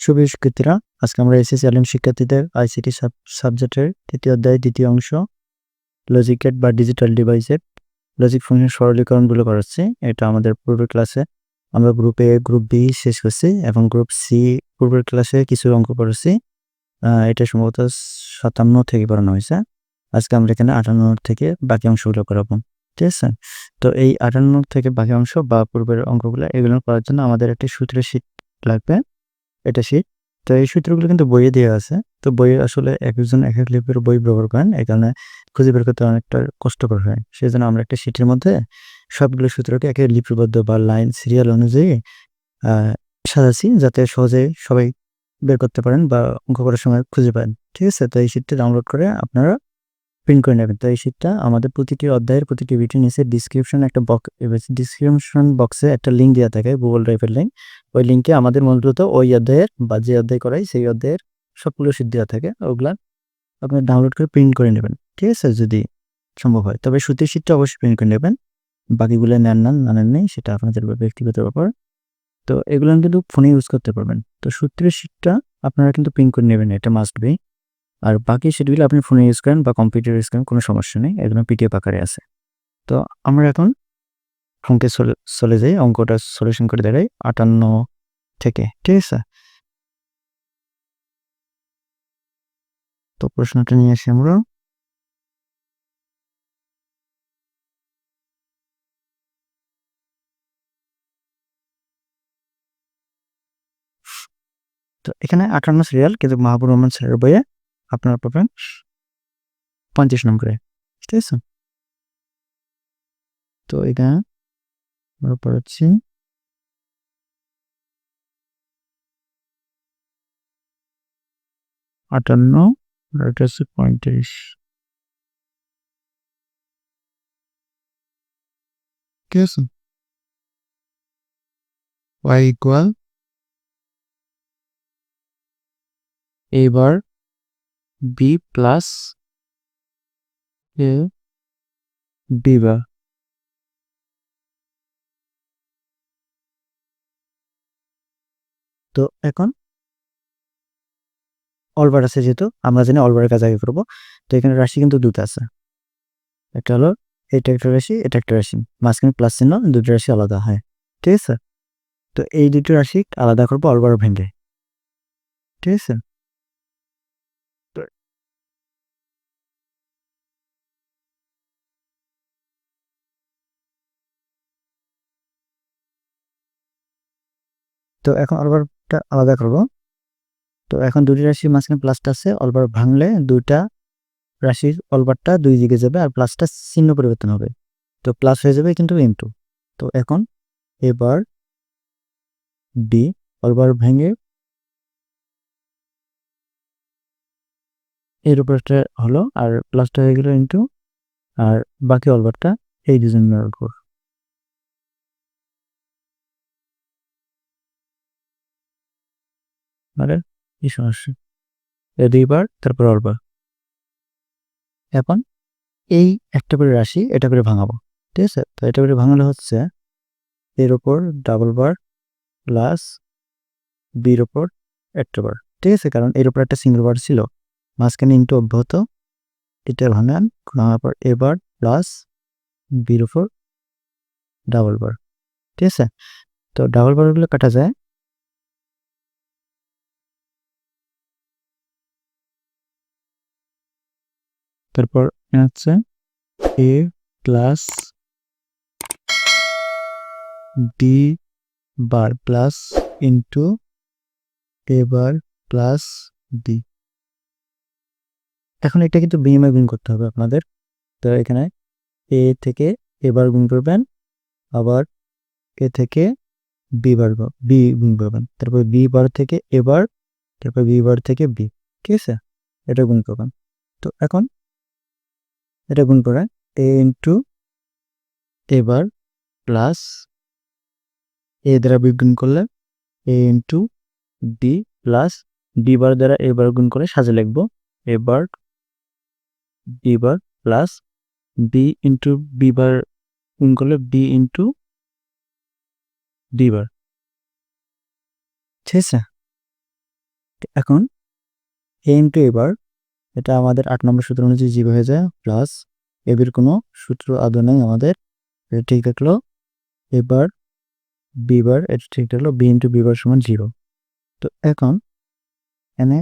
সুপ্রিয় শিক্ষার্থীরা আজকে আমরা এসএসসি আলিম শিক্ষার্থীদের আইসিটি সাবজেক্টের তৃতীয় অধ্যায়, দ্বিতীয় অংশ লজিকেট বা ডিজিটাল ডিভাইসের লজিক ফাংশন সরলীকরণগুলো করাচ্ছি। এটা আমাদের পূর্বের ক্লাসে আমরা গ্রুপ এ গ্রুপ বি শেষ করছি এবং গ্রুপ সি পূর্বের ক্লাসে কিছু অঙ্ক করেছি। এটা সম্ভবত সাতান্ন থেকে পড়ানো হয়েছে। আজকে আমরা এখানে আটান্ন থেকে বাকি অংশগুলো করাবো। ঠিক আছে? তো এই আটান্ন থেকে বাকি অংশ বা পূর্বের অঙ্কগুলো এগুলো করার জন্য আমাদের একটি সূত্রের শীট লাগবে। এটা শীট তো এই সূত্রগুলো কিন্তু বইয়ে দেওয়া আছে। তো বইয়ে আসলে এক একজন এক এক লিপির বই ব্যবহার করেন। এই কারণে খুঁজে বের করতে অনেকটা কষ্টকর হয়। সেই জন্য আমরা একটা শীটের মধ্যে সবগুলো সূত্রকে একে লিপিবদ্ধ বা লাইন সিরিয়াল অনুযায়ী সাজাচ্ছি যাতে সহজে সবাই বের করতে পারেন বা অঙ্ক করার সময় খুঁজে পান। ঠিক আছে? তো এই শীটটা ডাউনলোড করে আপনারা প্রিন্ট করে নেবেন। তো এই শীটটা আমাদের প্রতিটি অধ্যায়ের প্রতিটি ভিডিও নিচে ডিসক্রিপশন একটা বক্স ডিসক্রিপশন বক্সে একটা লিঙ্ক দেওয়া থাকে গুগল ড্রাইভের লিঙ্ক ওই লিঙ্কে আমাদের মূলত ওই অধ্যায়ের বা যে অধ্যায় করাই সেই অধ্যায়ের সবগুলো শীট দেওয়া থাকে। ওগুলা আপনি ডাউনলোড করে প্রিন্ট করে নেবেন। ঠিক আছে? যদি সম্ভব হয়। তবে সুতির শীটটা অবশ্যই প্রিন্ট করে নেবেন। বাকিগুলো নেন না না নেন নেই, সেটা আপনাদের ব্যক্তিগত ব্যাপার। তো এগুলো কিন্তু ফোনে ইউজ করতে পারবেন। তো সূত্রের শীটটা আপনারা কিন্তু প্রিন্ট করে নেবেন। এটা মাস্ট বি আর বাকি সেটগুলো আপনি ফোনে ইউজ করেন বা কম্পিউটার ইউজ করেন, কোনো সমস্যা নেই এগুলো পিডিএফ আকারে আছে। তো আমরা এখন অঙ্কে চলে যাই, অঙ্কটা সলিউশন করে দেখাই, আটান্ন থেকে, ঠিক আছে? তো প্রশ্নটা নিয়ে আসি আমরা। তো এখানে আটান্ন সিরিয়াল কিন্তু মাহবুব রহমান স্যারের বইয়ে আপনারা পাবেন পঞ্চাশ নম্বরে, ঠিক আছে? তো এটা আমরা পড়াচ্ছি। আটান্ন এটা হচ্ছে পঁয়ত্রিশ। ঠিক আছে? y ইকুয়াল এবার B plus A B bar তো এখন অলবার আছে যেহেতু, আমরা জানি অলবারের কাজ আগে করব। তো এখানে রাশি কিন্তু দুটো আছে। একটা হলো এটা একটা রাশি, এটা একটা রাশি। মাঝখানে প্লাস চিহ্ন, দুটো রাশি আলাদা হয়। ঠিক আছে? তো এই দুটো রাশি আলাদা করব, অলবার ভেঙে। ঠিক আছে? তো এখন অলবারটা আলাদা করব। তো এখন দুটি রাশির মাঝখানে প্লাসটা আছে, অলবার ভাঙলে দুইটা রাশির অলবারটা দুই দিকে যাবে আর প্লাসটা চিহ্ন পরিবর্তন হবে। তো প্লাস হয়ে যাবে কিন্তু ইন্টু। তো এখন এবার ডি অলবার ভেঙে এর উপরটা হলো আর প্লাসটা হয়ে গেল ইন্টু আর বাকি অলবারটা এই দুজন উপর। মানে কি সমস্যা। দুইবার, তারপর অরবার এখন এই একটা করে রাশি এটা করে ভাঙাবো, ঠিক আছে? তো এটা করে ভাঙালে হচ্ছে এর ওপর ডাবল বার প্লাস বির ওপর একটা বার ঠিক আছে? কারণ এর ওপর একটা সিঙ্গল বার ছিল, মাঝখানে ইন্টু অব্যাহত, এটা ভাঙান, ভাঙার পর এবার প্লাস বির ওপর ডাবল বার ঠিক আছে? তো ডাবল বারগুলো কাটা যায় তারপর হচ্ছে A plus D bar plus into A bar plus D এখন এটা কিন্তু বিনিময় গুণ করতে হবে আপনাদের। তো এখানে এ থেকে এবার গুণ করবেন, আবার এ থেকে বি বার বি গুণ করবেন। তারপর বি বার থেকে এবার তারপর বি বার থেকে বি ঠিক আছে? এটা গুণ করবেন। তো এখন এটা গুণ করে। এ ইন্টু এবার প্লাস এ দ্বারা বিগুণ করলে A into D plus D bar দ্বারা এবার গুণ করে সাজে লিখব। এবার D bar plus B into B bar গুণ করলে বি ইন্টু ডি বার ঠিক আছে? এখন এ ইন্টু এবার এটা আমাদের আট নম্বর সূত্র অনুযায়ী জিরো হয়ে যায় প্লাস এবির কোনো সূত্র আদৌ নেই আমাদের। এটা ঠিক থাকল, এবার বিবার এটা ঠিক থাকল বি ইন্টু বিবার সমান জিরো তো এখন এনে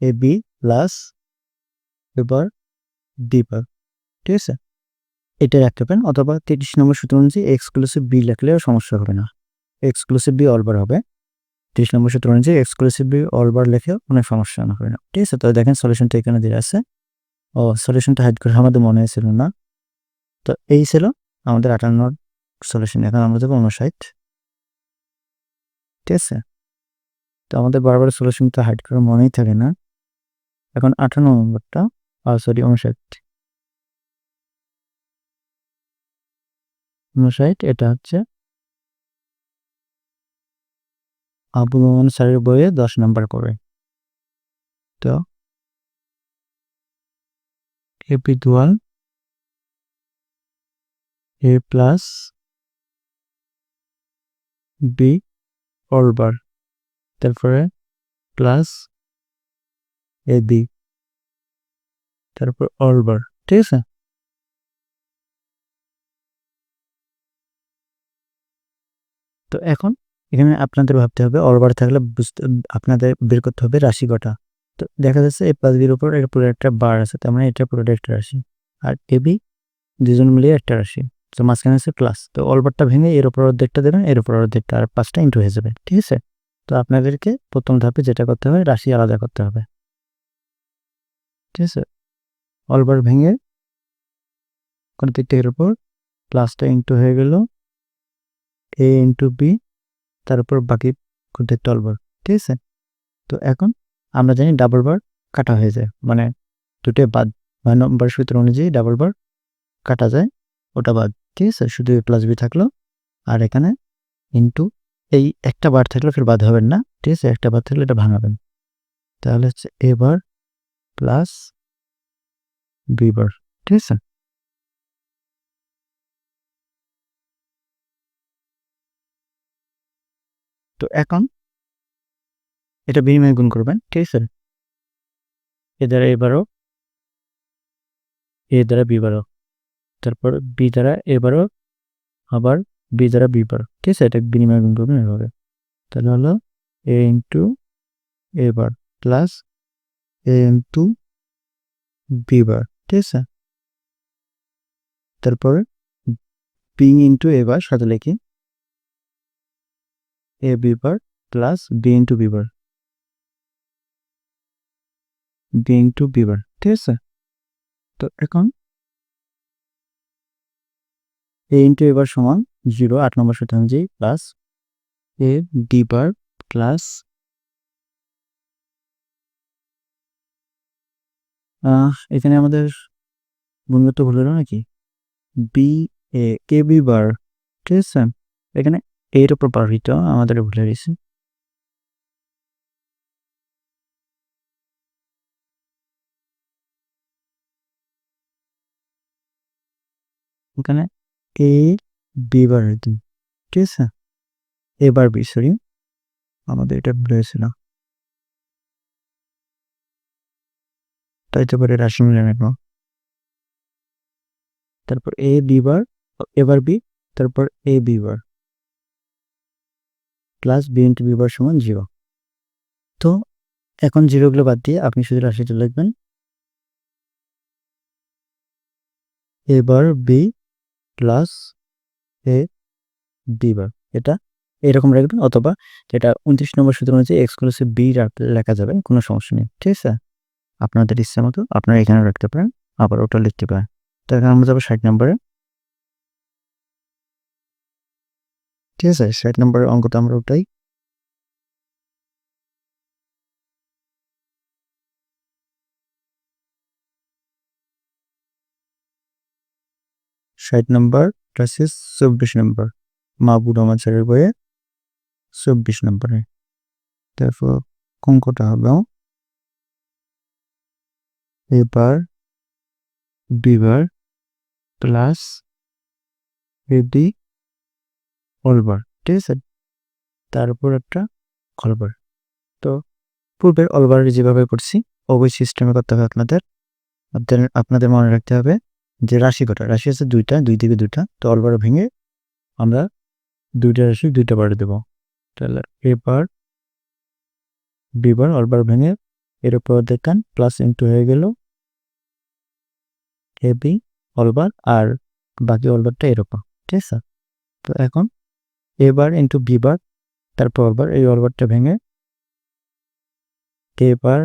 A B plus A bar B bar ঠিক আছে? এটা রাখতে পারেন, অথবা তিরিশ নম্বর সূত্র অনুযায়ী এক্সক্লুসিভ বি লিখলেও সমস্যা হবে না। এক্সক্লুসিভ বি অলবার হবে। তিরিশ নম্বর সূত্র অনুযায়ী এক্সক্লুসিভ বি অলবার লেখেও কোনো সমস্যা না হবে না। ঠিক আছে, তো দেখেন সলিউশনটা এখানে দিয়ে আছে। ও সলিউশনটা হাইড করে আমাদের মনে হয়েছিল না। তো এই ছিল আমাদের আটান্ন সলিউশন এখন আমরা যাব উনষাট ঠিক আছে? তো আমাদের বারবার সলিউশনটা হাইড করার মনেই থাকে না। এখন আটান্ন নম্বরটা আর সরি উনষাট উনষাট এটা হচ্ছে আবু মোহাম্মদ স্যারের বইয়ে দশ নাম্বার করে। তো? AP A plus B whole bar তারপরে প্লাস এ বি। তারপর অলবার ঠিক আছে? তো এখন এখানে আপনাদের ভাবতে হবে অলবার থাকলে বুঝতে, আপনাদের বের করতে হবে রাশি কটা। তো দেখা যাচ্ছে এ প্লাস বির উপর এটা পুরো একটা বার আছে, তার মানে এটা পুরোটা একটা রাশি। আর এ বি দুজন মিলিয়ে একটা রাশি। তো মাঝখানে আছে প্লাস তো অলবারটা ভেঙে এর উপর অর্ধেকটা দেবেন, এর উপর অর্ধেকটা আর পাঁচটা ইন্টু হয়ে যাবে। ঠিক আছে? তো আপনাদেরকে প্রথম ধাপে যেটা করতে হবে, রাশি আলাদা করতে হবে। ঠিক আছে? অলবার ভেঙে প্রত্যেকটা এর উপর প্লাসটা ইন্টু হয়ে গেল এ ইন্টু বি তার উপর বাকি প্রত্যেকটা অলবার ঠিক আছে? তো এখন আমরা জানি ডাবল বার কাটা হয়ে যায় মানে দুটো বাদ নয় নম্বর সূত্র অনুযায়ী ডাবল বার কাটা যায়, ওটা বাদ, ঠিক আছে? শুধু এ প্লাস বি থাকল, আর এখানে ইন্টু এই একটা বার থাকলে ফের বাদ হবেন না, ঠিক আছে? একটা বার থাকলে এটা ভাঙাবেন। তাহলে হচ্ছে এ বার প্লাস বি বার ঠিক আছে? তো এখন এটা বিনিময় গুণ করবেন, ঠিক আছে? এ দ্বারা এবারও এ দ্বারা বি বারো, তারপর বি দ্বারা এবারও আবার বি দ্বারা বি বারো, ঠিক আছে? এটা বিনিময় গুণ করবেন এভাবে। তাহলে হলো A into A bar plus A into B bar, ঠিক আছে? তারপরে বি ইন্টু এ বার সাথে লিখি। A B bar plus B into B bar B into B bar ঠিক আছে? তো এখন এ ইন্টু এবার সমান জিরো আট নম্বর অনুযায়ী plus A D bar plus এখানে আমাদের বন্ধুত্ব ভুল হলো নাকি? B A K B bar ঠিক আছে? এখানে এর উপর পারভিত আমাদের ভুলে গেছি। এখানে এ বি বার দিন ঠিক আছে? এবার বি সরি আমাদের এটা ভুলে গেছিল। তাই তো করে রাশি মিলে তারপর A B bar A bar B তারপর A B bar. Plus B into B bar সমান জিরো তো এখন জিরোগুলো বাদ দিয়ে আপনি শুধু রাশিটা লিখবেন A bar B plus A B bar এটা এরকম রাখবেন অথবা যেটা উনত্রিশ নম্বর সূত্র অনুযায়ী এক্সক্লুসিভ বি লেখা যাবে, কোনো সমস্যা নেই, ঠিক আছে? আপনাদের ইচ্ছা মতো আপনারা এখানে রাখতে পারেন, আবার ওটা লিখতে পারেন। তো এখানে আমরা যাব ষাট নম্বরে। ঠিক আছে ষাট নম্বরের অঙ্কটা আমরা ওটাই ষাট নম্বর হচ্ছে চব্বিশ নম্বর। মাহবুব রহমান স্যারের বইয়ে চব্বিশ নম্বরে। তারপর অঙ্কটা হবে। এবার বিবার প্লাস, এডি অলবার, ঠিক আছে? তার উপর একটা কলবার তো পূর্বের অলবারে যেভাবে করছি ওই সিস্টেমে করতে হবে আপনাদের। আপনাদের মনে রাখতে হবে যে রাশি কটা? রাশি আছে দুইটা, দুই থেকে দুইটা। তো অলবার ভেঙে আমরা দুইটা রাশি, দুইটা বারে দেবো। তাহলে এ বার অলবার ভেঙে এর উপর দেখান প্লাস ইন্টু হয়ে গেল এ বি অলবার, আর বাকি অলবারটা এরকম, ঠিক আছে? তো এখন এ বার ইন্টু বি বার তারপর অলবার এই অলবারটা ভেঙে কে বার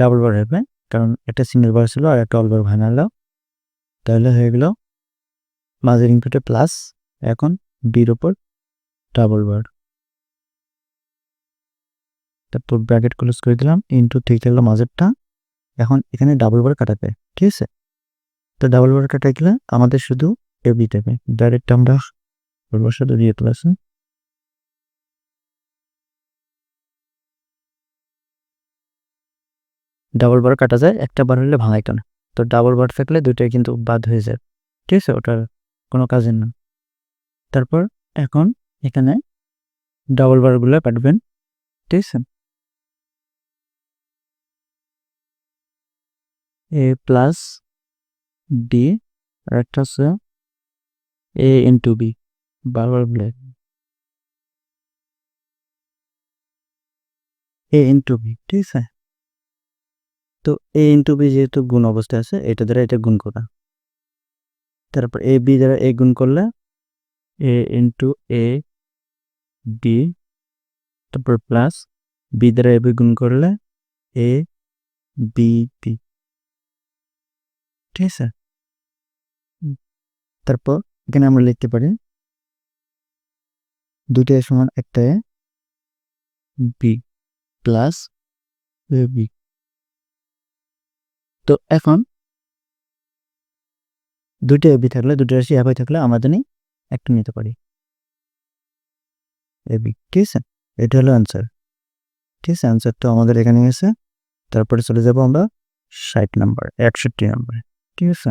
ডাবল বার হবে, কারণ একটা সিঙ্গেল বার ছিল আর একটা অলবার ভাঙালো। তাহলে হয়ে গেল মাঝের ইনপুটে প্লাস এখন বির ওপর ডাবল বার তারপর ব্র্যাকেট ক্লোজ করে দিলাম ইনটু ঠিক থাকল মাঝেরটা এখন এখানে ডাবল বার কাটাবে ঠিক আছে? তো ডাবল বার কাটা গেলে আমাদের শুধু এবি দেবে ডাইরেক্ট আমরা ওর সাথে দিয়ে তুলেছি ডাবল বার কাটা যায়, একটা বার হলে ভাঙাইতো না তো ডাবল বার থাকলে দুইটাই কিন্তু বাদ হয়ে যায়। ঠিক আছে, ওটার কোনো কাজের না। তারপর এখন এখানে ডাবল বারগুলো কাটবেন। ঠিক আছে? এ প্লাস বি আর একটা হচ্ছে এ ইন্টু বি বারবার ব্ল্যাক এ ইন্টু বি ঠিক আছে? তো এ ইন্টু বি যেহেতু গুণ অবস্থায় আছে, এটা দ্বারা এটা গুণ করা। তারপর এ বি দ্বারা এ গুণ করলে এ ইন্টু এ বি তারপর প্লাস বি দ্বারা এ বি গুণ করলে এ বি বি ঠিক আছে? তারপর এখানে আমরা লিখতে পারি দুটো সমান একটা এ বি প্লাস বি। তো এখন দুটো এবি থাকলে দুটো রাশি একই থাকলে আমরা জানি একটা নিতে পারি। এবি ঠিক আছে? এটা হলো অ্যান্সার ঠিক আছে অ্যান্সার তো আমাদের এখানে এসে তারপরে চলে যাব আমরা ষাট নাম্বার একষট্টি নাম্বারে ঠিক আছে?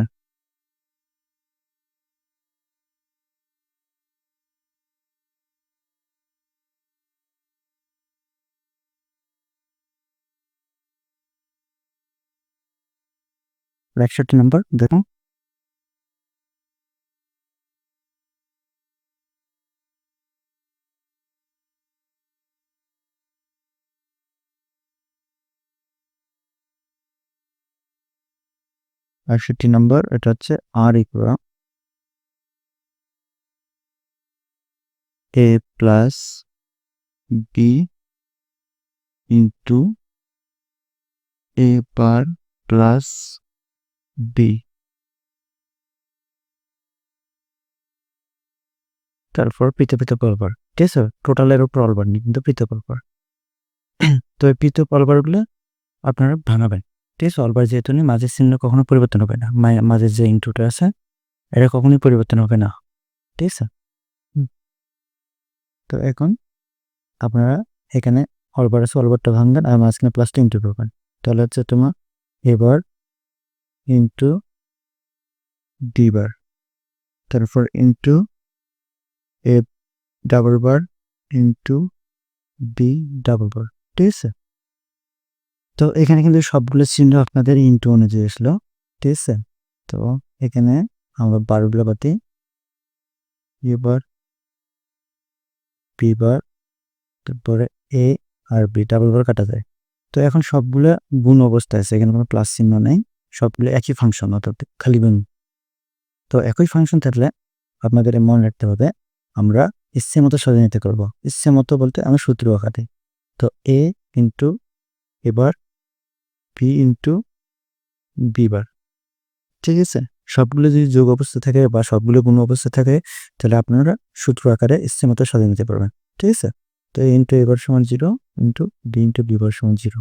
একষট্টি নাম্বার দেখুন একষট্টি নম্বর এটা হচ্ছে আর equal A plus B into A bar plus B তারপর পিতে পলবার ঠিক আছে? টোটালের উপর অলবার নেই, কিন্তু পিতে পলবার তো এই পিতে পলবারগুলো আপনারা ভাঙাবেন ঠিক আছে? অলবার যেহেতু নেই, মাঝের চিহ্ন কখনো পরিবর্তন হবে না। মাঝের যে ইন্টুটা আছে, এটা কখনোই পরিবর্তন হবে না, ঠিক আছে? তো এখন আপনারা এখানে অলবার আছে অলবারটা ভাঙবেন আর মাঝখানে প্লাসটা ইন্টু করবেন। তাহলে হচ্ছে তোমার A bar into D bar তারপর into A double bar into B double bar ঠিক আছে? তো এখানে কিন্তু সবগুলো চিহ্ন আপনাদের ইন্টু অনুযায়ী আসলো। ঠিক আছে? তো এখানে আমরা বারোগুলো বাতি এবার বি বার তারপরে এ আর বি ডাবল বার কাটা যায়। তো এখন সবগুলো গুণ অবস্থায় আছে। এখানে কোনো প্লাস চিহ্ন নেই। সবগুলো একই ফাংশন অর্থাৎ খালি গুণ তো একই ফাংশন থাকলে আপনাদের মনে রাখতে হবে, আমরা ইচ্ছে মতো সাজিয়ে নিতে করব ইচ্ছে মতো বলতে আমরা সূত্র আঁকাতে। তো A into A bar B into B bar ঠিক আছে? সবগুলো যদি যোগ অবস্থা থাকে বা সবগুলো গুণ অবস্থা থাকে, তাহলে আপনারা সূত্র আকারে ইচ্ছে মতো সাজিয়ে নিতে পারবেন। ঠিক আছে? তো এ ইন্টু এবার সমান zero into B into B bar সমান জিরো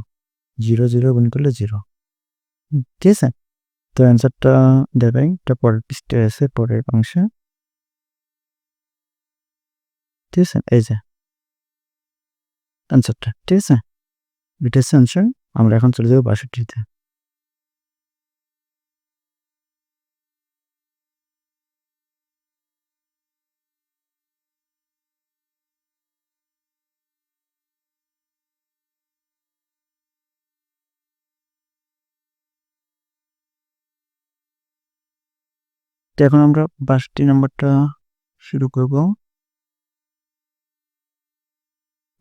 জিরো জিরো গুণ করলে জিরো ঠিক আছে তো অ্যান্সারটা দেবেন, এটা পরের পৃষ্ঠে আছে, পরের অংশে। ঠিক আছে এই যে। অ্যান্সারটা ঠিক আছে? আমরা এখন চলে যাব বাষট্টিতে। তো এখন আমরা বাষট্টি নাম্বারটা শুরু করব।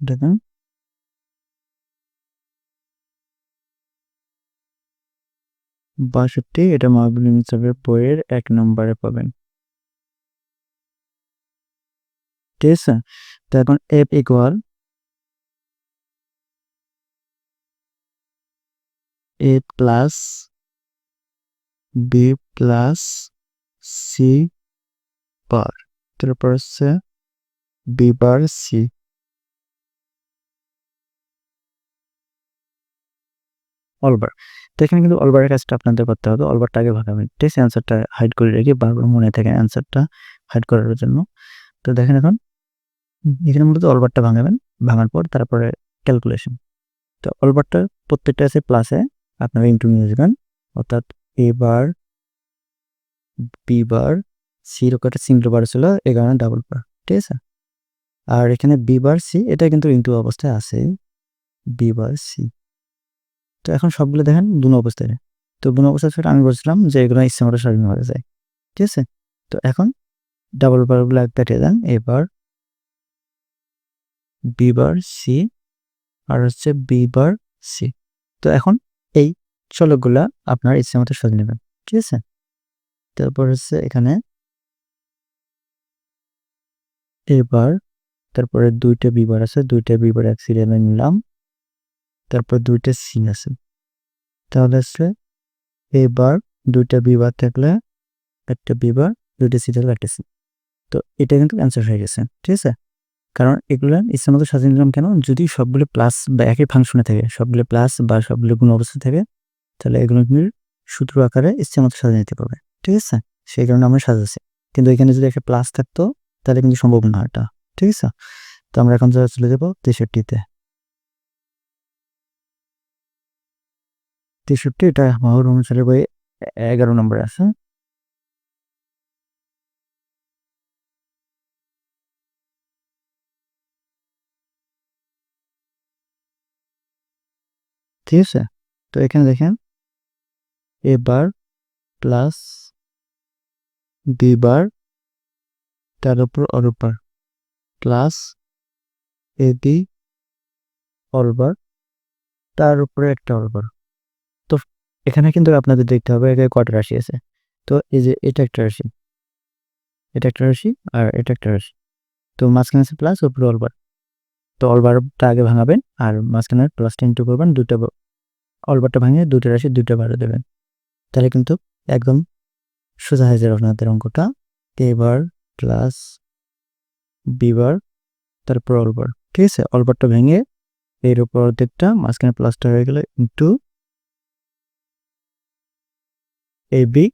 দেখেন। বাষট্টি, এটা মাহবুল ইনসাফের বইয়ের এক নম্বরে পাবেন। ঠিক আছে? তো এখন F equal A plus B plus C bar তারপর হচ্ছে বি বার সি। অলবার, তো এখানে কিন্তু অলবারের কাজটা আপনাদের করতে হবে, অলবারটা আগে ভাগাবেন, ঠিক আছে? অ্যান্সারটা হাইড করে রেখে বারবার মনে থাকে অ্যান্সারটা হাইড করার জন্য। তো দেখেন এখন, এখানে মূলত অলবারটা ভাঙাবেন, ভাঙার পর তারপরে ক্যালকুলেশন তো অলবারটা প্রত্যেকটা আছে প্লাসে আপনারা ইন্টু নিয়ে যাবেন অর্থাৎ এ বার বি বার সির একটা সিঙ্গল বার ছিল, এ কারণে ডাবল বার ঠিক আছে? আর এখানে বি বার সি এটা কিন্তু ইন্টু অবস্থায় আছে বি বার সি তো এখন সবগুলো দেখেন দুনো অবস্থায়। তো দুনো অবস্থায় সেটা আমি বলছিলাম যে এগুলো ইচ্ছে মতো স্বাধীন হয়ে যায়, ঠিক আছে? তো এখন ডাবল বারগুলো এক কাটিয়ে দেন, এবার বি বার সি আর হচ্ছে বি বার সি তো এখন এই চলকগুলা আপনার ইচ্ছে মতো সাজিয়ে নেবেন, ঠিক আছে? তারপর হচ্ছে এখানে এবার তারপরে দুইটা বিবার আছে, দুইটা বিবার এক সিরিয়ালে নিলাম। তারপর দুইটা সি আছে। তাহলে হচ্ছে এবার দুইটা বিবার থাকলে একটা বিবার, দুইটা সি থাকলে একটা সি তো এটা কিন্তু অ্যান্সার হয়ে গেছে, ঠিক আছে? কারণ এগুলো ইচ্ছা মতো সাজিয়ে নিলাম কেন? যদি সবগুলো প্লাস বা একই ফাংশনে থাকে, সবগুলো প্লাস বা সবগুলো গুণ অবস্থা থাকে, তাহলে এগুলো সূত্র আকারে ইচ্ছা মতো সাজিয়ে নিতে পারবে। ঠিক আছে? সেই কারণে আমরা সাজাচ্ছি। কিন্তু এখানে যদি একটা প্লাস থাকতো, তাহলে কিন্তু সম্ভব না এটা। ঠিক আছে? তো আমরা এখন চলে যাব তেষট্টিতে তেষট্টি এটা মাহুর অনুসারে বই এগারো নম্বরে আছে। ঠিক আছে? তো এখানে দেখেন, এবার প্লাস বি বার তার উপর অলবার প্লাস এ বি অলবার তার উপরে একটা অলবার তো এখানে কিন্তু আপনাদের দেখতে হবে, এখানে কটা রাশি আছে। তো এই যে এটা একটা রাশি, এটা একটা রাশি আর এটা একটা রাশি। তো মাঝখানে আছে প্লাস উপরে অলবার তো অলবারটা আগে ভাঙাবেন আর মাঝখানে প্লাসটা ইন্টু করবেন দুটো অলবারটা ভাঙিয়ে দুটো রাশি দুটো বারো দেবেন। তাহলে কিন্তু একদম সোজা হয়ে যাবে আপনাদের অঙ্কটা। এবার প্লাস বিবার তারপর অলবার ঠিক আছে? অলবারটা ভেঙে এর উপর অর্ধেকটা, মাঝখানে প্লাসটা হয়ে গেলে ইন্টু এ বি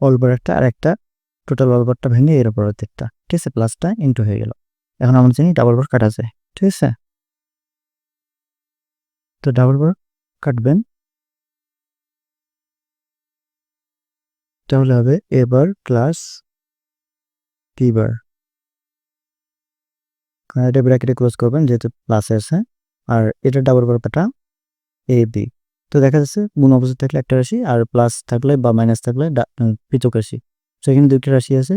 অলবার একটা, আর একটা টোটাল অলবারটা ভেঙে এর উপর অর্ধেকটা, ঠিক আছে? প্লাসটা ইন্টু হয়ে গেল। এখন আমরা জানি ডাবল বার কাটা যায়, ঠিক আছে? তো ডাবল বার কাটবেন। তাহলে হবে এবার প্লাস টিবার এটা ব্র্যাকেটে ক্লোজ করবেন, যেহেতু প্লাসে আছে, আর এটা ডাবল ব্যাপারটা এ বি তো দেখা যাচ্ছে গুণ অবস্থা থাকলে একটা রাশি, আর প্লাস থাকলে বা মাইনাস থাকলে পৃথক রাশি। তো এখানে দুইটা রাশি আছে,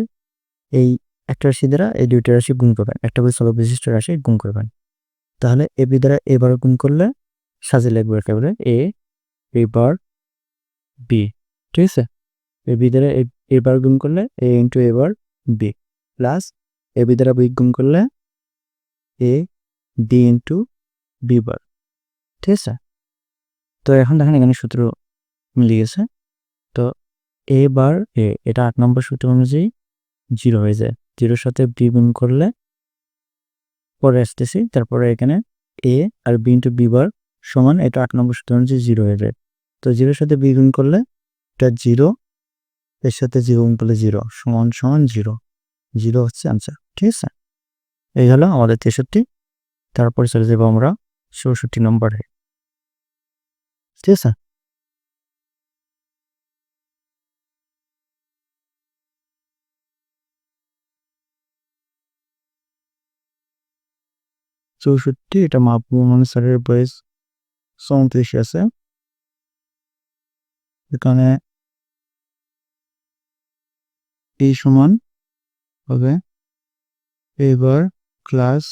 এই একটা রাশি দ্বারা এই দুইটা রাশি গুণ করবেন। একটা করে চলক বিশিষ্ট রাশি, গুণ করবেন। তাহলে এ বি দ্বারা এবার গুণ করলে সাজে লাগবে একেবারে এ এবার বি ঠিক আছে? এ বি দ্বারা এবার গুণ করলে A into A bar B plus A B দ্বারা বি গুণ করলে A B into B bar ঠিক আছে? তো এখন দেখেন এখানে সূত্র মিলে গেছে। তো এ বার এ এটা আট নম্বর সূত্র অনুযায়ী জিরো হয়ে যায়। জিরোর সাথে বি গুণ করলে পরে আসতেছি, তারপরে এখানে এ আর বি ইন্টু বি বার সমান, এটা আট নম্বর সূত্র অনুযায়ী জিরো হয়ে যায়। তো জিরোর সাথে বি গুণ করলে এটা জিরো এর সাথে জিরো করলে জিরো সমান সমান জিরো জিরো হচ্ছে আনসার ঠিক আছে? এই হলো আমাদের তেষট্টি, তারপরে চলে যাব আমরা চৌষট্টি নম্বরে ঠিক আছে? চৌষট্টি, এটা মাহবুব স্যারের বয়স চৌত্রিশ আছে। এখানে এই সমান হবে এ বার প্লাস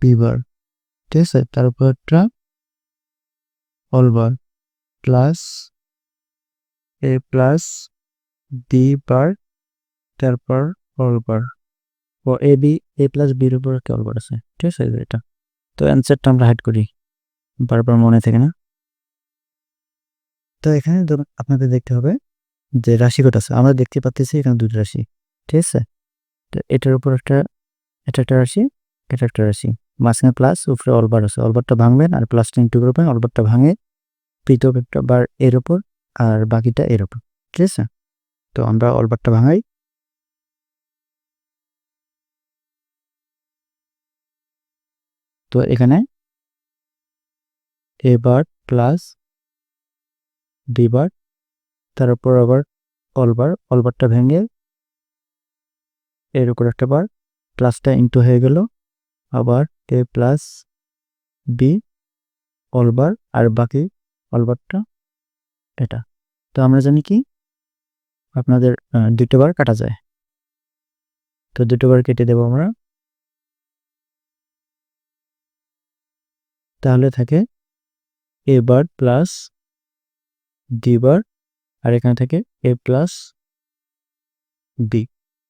বি বার ঠিক আছে? তারপর একটা whole bar plus A plus B bar তারপর অল বার ও এ বি এ প্লাস বির উপর একটা অল বার আছে, ঠিক আছে? এটা তো অ্যান্সারটা আমরা হাইড করি, বারবার মনে থাকে না। তো এখানে আপনাদের দেখতে হবে যে রাশি কটা আছে, আমরা দেখতে পাচ্ছি এখানে দুটো রাশি, ঠিক আছে? তো এটার উপর একটা, এটা একটা রাশি, এটা একটা রাশি। মাঝখানে প্লাস উপরে অলবার আছে, অলবারটা ভাঙবেন আর প্লাসটা ইন্টু করবেন, অলবারটা ভাঙে পৃথক একটা বার এর ওপর আর বাকিটা এর ওপর ঠিক আছে? তো আমরা অলবারটা ভাঙাই। তো এখানে এ বার প্লাস ডি বার তার উপর আবার অলবার অলবারটা ভেঙে এর উপর একটা বার প্লাসটা ইনটু হয়ে গেল। আবার এ প্লাস বি অলবার আর বাকি অলবারটা এটা। তো আমরা জানি কি? আপনাদের দুটো বার কাটা যায়। তো দুটো বার কেটে দেবো আমরা। তাহলে থাকে এ বার প্লাস ডি বার আর এখানে থাকে এ প্লাস বি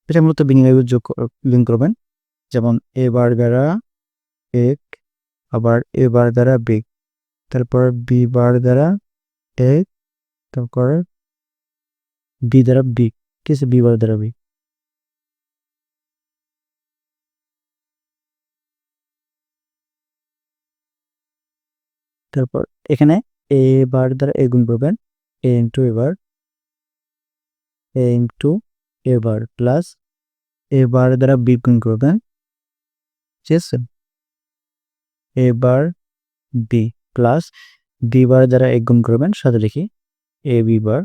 এটা মূলত বিনিময় যোগ লিঙ্ক করবেন। যেমন এ বার দ্বারা এক, আবার এ বার দ্বারা বি তারপর বি বার দ্বারা এক, তারপর বি দ্বারা বি ঠিক আছে বি বার দ্বারা বি তারপর এখানে এ বার দ্বারা এ গুণ করবেন। A into A bar. A into A bar plus A bar দ্বারা বি গুণ করবেন ঠিক আছে? A bar B plus B bar দ্বারা এক গুণ করবেন, সাথে লিখি A B bar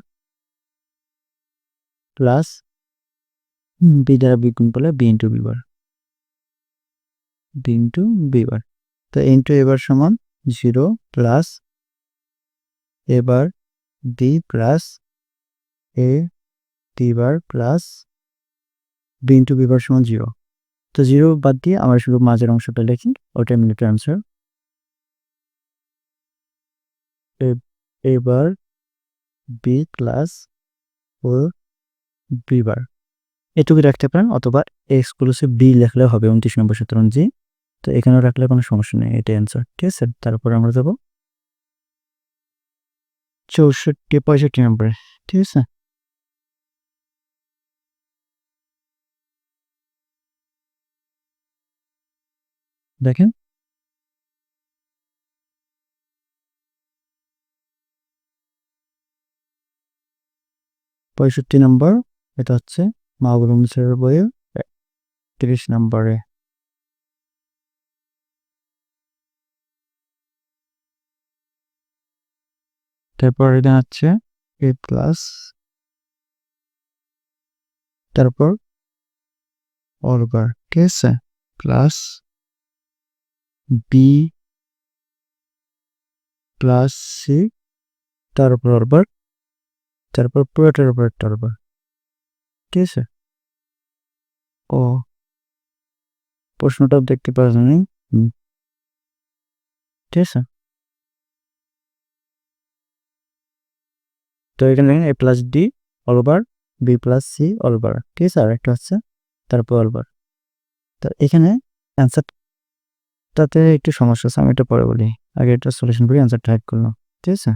plus B দ্বারা বি গুণ করলে B into B bar B into B bar, তো ইন্টু এবার সমান zero plus A bar B plus A D bar plus B into B bar সমান জিরো তো জিরো বাদ দিয়ে আমরা শুধু মাঝের অংশটা লিখি ওটাই মিনিটের answer A bar B plus O B bar এটুকু রাখতে পারেন, অথবা এক্সক্লুসিভ বি লেখলে হবে উনত্রিশ নম্বর সূত্রণ জি তো এখানেও রাখলে কোনো সমস্যা নেই, এটাই অ্যান্সার ঠিক আছে? তারপর আমরা যাব। চৌষট্টি, পঁয়ষট্টি নম্বরে, ঠিক আছে? দেখেন। পঁয়ষট্টি নম্বর, এটা হচ্ছে মাহবুব মিসের বইয়ের তিরিশ নম্বরে। তারপর এটা হচ্ছে এ ক্লাস তারপর অলবার ঠিক আছে? প্লাস বি প্লাস সি তারপর অলবার তারপর পুরোটার উপর একটা অলবার ঠিক আছে? ও। প্রশ্নটা দেখতে পাচ্ছেন ঠিক আছে? তো এখানে A plus D whole bar B plus C whole bar ঠিক আছে? আর একটা হচ্ছে, তারপর অলবার তো এখানে অ্যান্সারটাতে একটু সমস্যা আছে, আমি এটা পরে বলি। আগে এটা সলিউশন করি অ্যান্সারটা হাইড করলাম। ঠিক আছে?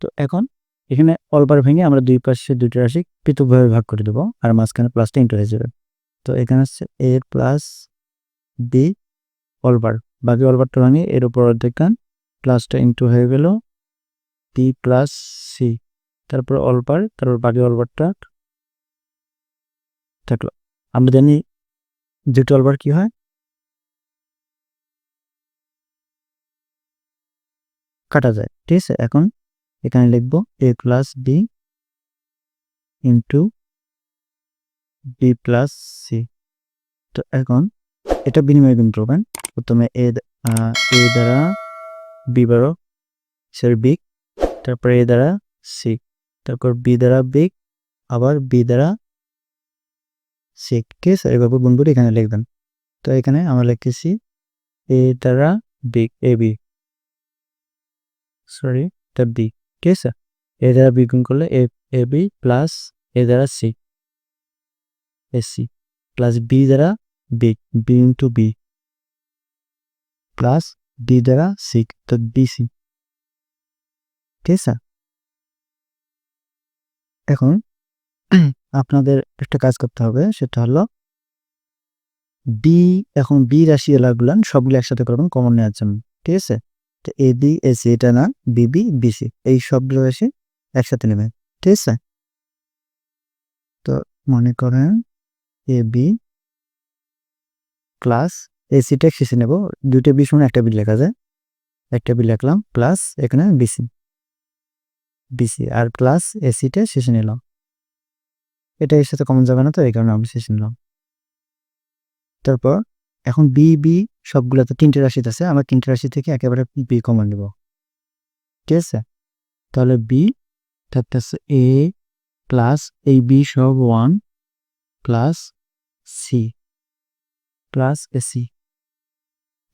তো এখন এখানে অলবার ভেঙে আমরা দুই পাশে দুইটা রাশি পৃথকভাবে ভাগ করে দেবো, আর মাঝখানে প্লাসটা ইন্টু হয়ে যাবে। তো এখানে হচ্ছে এ প্লাস বি অলবার বাকি অলবারটা ভাঙে, এর উপর অর্ধেক গান প্লাসটা ইন্টু হয়ে গেল পি প্লাস সি তারপর অলবার তারপর বাকি অলবারটা থাকল। আমরা জানি দুটো অলবার কি হয়? কাটা যায়, ঠিক আছে? এখন এখানে লিখব A plus B into B plus C তো এখন এটা বিনিময় গুণ করবেন। প্রথমে এ এ দ্বারা বি বারো সরি বিগ তারপরে এ দ্বারা সি তারপর বি দ্বারা বিগ আবার বি দ্বারা সি আছে এভাবে গুণগুলি এখানে লিখবেন তো এখানে আমরা লিখতেছি এ দ্বারা বি এ বি সরি এটা বি ঠিক আছে? এ দ্বারা বি গুণ করলে এ এ বি প্লাস এ দ্বারা C A C plus B দ্বারা B B into B plus D দ্বারা সি তো বিসি ঠিক আছে? এখন আপনাদের একটা কাজ করতে হবে, সেটা হলো বি এখন বি রাশি এলাগুলান সবগুলো একসাথে করবেন কমন নেওয়ার জন্য, ঠিক আছে? তো এ বি এ সি এটা না বিবি বিসি এই সবগুলো রাশি একসাথে নেবেন, ঠিক আছে? তো মনে করেন এ বি প্লাস এ এসিটা শেষে নেব, দুইটা বি সমান একটা বি লেখা যায়, একটা বি লিখলাম প্লাস এখানে বিসি বিসি আর প্লাস এ এসিটা শেষে নিলাম। এটা এর সাথে কমন যাবে না তো, এই কারণে আমি শেষে নিলাম তারপর, এখন বি বি সবগুলো তো তিনটে রাশিতে আছে, আমরা তিনটে রাশি থেকে একেবারে বি কমন নেব। ঠিক আছে? তাহলে বি থাকতেছে এ প্লাস এই বি সব one plus C plus AC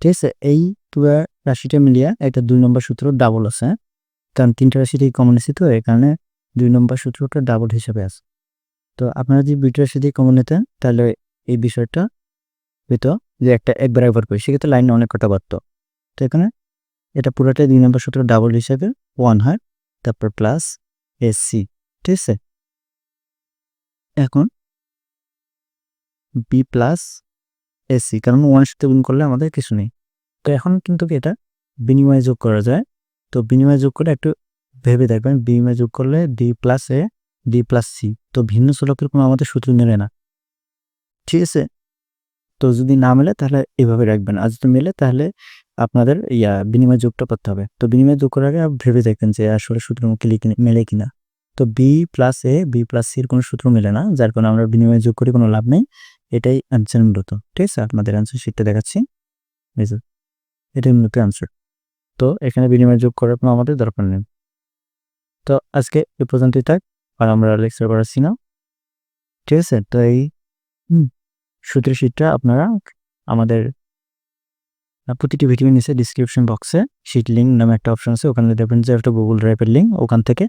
ঠিক আছে? এই পুরো রাশিটা মিলিয়ে একটা দুই নম্বর সূত্র ডাবল আছে? কারণ তিনটা রাশিটাই কমন এসি তো, এই কারণে দুই নম্বর সূত্রটা ডাবল হিসেবে আছে। তো আপনারা যদি রাশি দিয়ে কমন নিতেন তাহলে এই বিষয়টা হইতো যে একটা একবার একবার করি, সেক্ষেত্রে লাইনে অনেক কটা বাড়তো তো এখানে এটা পুরোটাই দুই নম্বর সূত্র ডাবল হিসাবে ওয়ান হয়, তারপর প্লাস এসি ঠিক আছে? এখন বি প্লাস এসি কারণ ওয়ান সাথে গুণ করলে আমাদের কিছু নেই। তো এখন কিন্তু কি এটা বিনিময় যোগ করা যায়? তো বিনিময় যোগ করে একটু ভেবে দেখবেন, বিনিময় যোগ করলে D plus A D plus C তো ভিন্ন চলকের কোনো আমাদের সূত্র মেলে না। ঠিক আছে? তো যদি না মেলে, তাহলে এভাবে রাখবেন। আর যদি মেলে, তাহলে আপনাদের ইয়া, বিনিময় যোগটা করতে হবে। তো বিনিময় যোগ করার আগে ভেবে দেখবেন যে আসলে সূত্র কিনা মেলে কিনা। তো B plus A B plus সির কোনো সূত্র মেলে না, যার কারণে আমরা বিনিময় যোগ করে কোনো লাভ নেই। এটাই অ্যান্সার মূলত। ঠিক আছে? আপনাদের অ্যান্সার শিটটা দেখাচ্ছি। এটাই মূলত অ্যান্সার তো এখানে বিনিময় যোগ করার কোনো আমাদের দরকার নেই। তো আজকে এ পর্যন্তই থাক। আর আমরা লেকচার করাচ্ছি না। ঠিক আছে তো এই সূত্রের শিটটা আপনারা আমাদের প্রতিটি ভিডিও নিচে ডিসক্রিপশন বক্সে শিট লিঙ্ক নামে একটা অপশন আছে, ওখানে দেখবেন যে একটা গুগল ড্রাইভের লিঙ্ক ওখান থেকে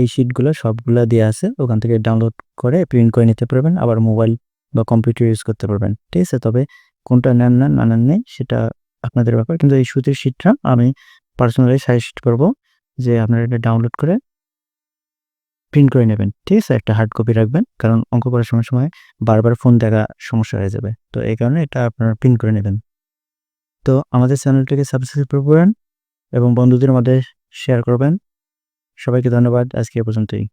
এই শিটগুলো সবগুলো দেওয়া আছে, ওখান থেকে ডাউনলোড করে প্রিন্ট করে নিতে পারবেন, আবার মোবাইল বা কম্পিউটার ইউজ করতে পারবেন। ঠিক আছে, তবে কোনটা নেন না না নেন নেই, সেটা আপনাদের ব্যাপার। কিন্তু এই সুতির শিটটা আমি পার্সোনালি সাজেস্ট করব যে আপনারা এটা ডাউনলোড করে প্রিন্ট করে নেবেন, ঠিক আছে? একটা হার্ড কপি রাখবেন, কারণ অঙ্ক করার সময় সময় বারবার ফোন দেখা সমস্যা হয়ে যাবে। তো এই কারণে এটা আপনারা প্রিন্ট করে নেবেন। তো আমাদের চ্যানেলটিকে সাবস্ক্রাইব করবেন এবং বন্ধুদের মধ্যে শেয়ার করবেন। সবাইকে ধন্যবাদ। আজকে এ পর্যন্তই।